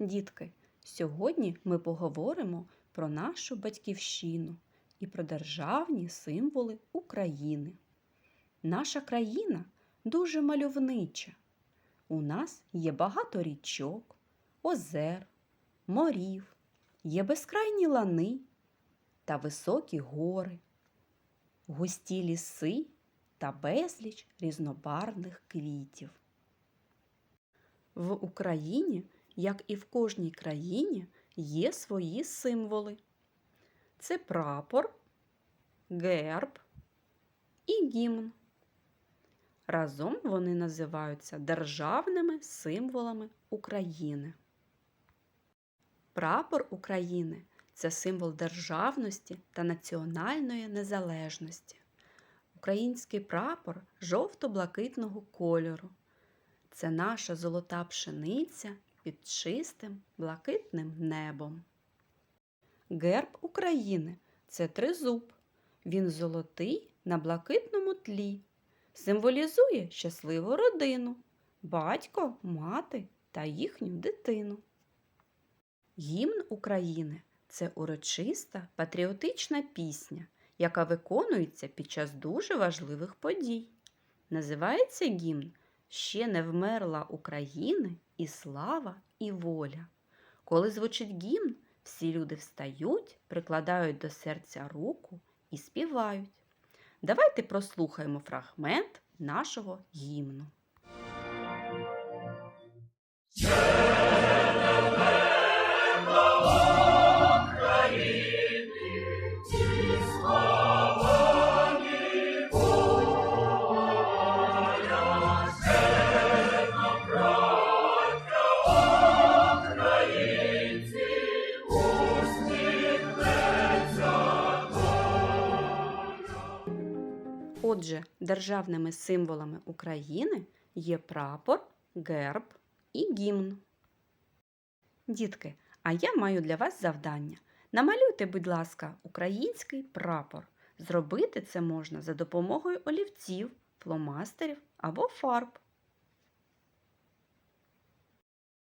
Дітки, сьогодні ми поговоримо про нашу батьківщину і про державні символи України. Наша країна дуже мальовнича. У нас є багато річок, озер, морів, є безкрайні лани та високі гори, густі ліси та безліч різнобарвних квітів. В Україні, як і в кожній країні, є свої символи. Це прапор, герб і гімн. Разом вони називаються державними символами України. Прапор України це символ державності та національної незалежності. Український прапор жовто-блакитного кольору. Це наша золота пшениця під чистим блакитним небом. Герб України це тризуб. Він золотий на блакитному тлі. Символізує щасливу родину, батько, мати та їхню дитину. Гімн України це урочиста патріотична пісня, яка виконується під час дуже важливих подій. Називається гімн Ще не вмерла України і слава, і воля. Коли звучить гімн, всі люди встають, прикладають до серця руку і співають. Давайте прослухаємо фрагмент нашого гімну. Отже, державними символами України є прапор, герб і гімн. Дітки, а я маю для вас завдання. Намалюйте, будь ласка, український прапор. Зробити це можна за допомогою олівців, фломастерів або фарб.